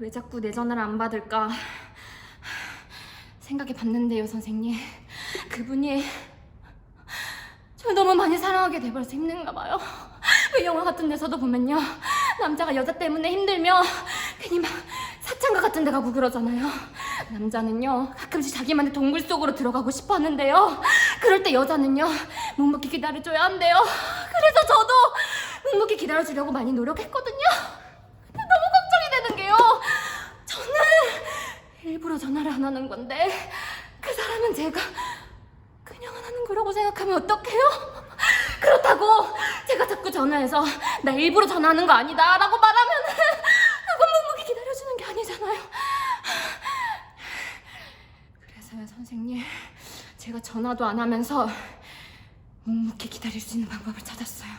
왜 자꾸 내 전화를 안 받을까 생각해 봤는데요, 선생님. 그분이 절 너무 많이 사랑하게 돼버려서 힘든가 봐요. 왜 영화 같은 데서도 보면요. 남자가 여자 때문에 힘들면 괜히 막 사창가 같은 데 가고 그러잖아요. 남자는요, 가끔씩 자기만의 동굴 속으로 들어가고 싶어 하는데요. 그럴 때 여자는요, 묵묵히 기다려줘야 한대요. 그래서 저도 묵묵히 기다려주려고 많이 노력했거든요. 근데 너무 걱정이 되는 게요. 저는 일부러 전화를 안 하는 건데, 그 사람은 제가 그냥 안 하는 거라고 생각하면 어떡해요? 그렇다고 제가 자꾸 전화해서 나 일부러 전화하는 거 아니다 라고 말하면 그건 묵묵히 기다려주는 게 아니잖아요. 그래서요, 선생님. 제가 전화도 안 하면서 묵묵히 기다릴 수 있는 방법을 찾았어요.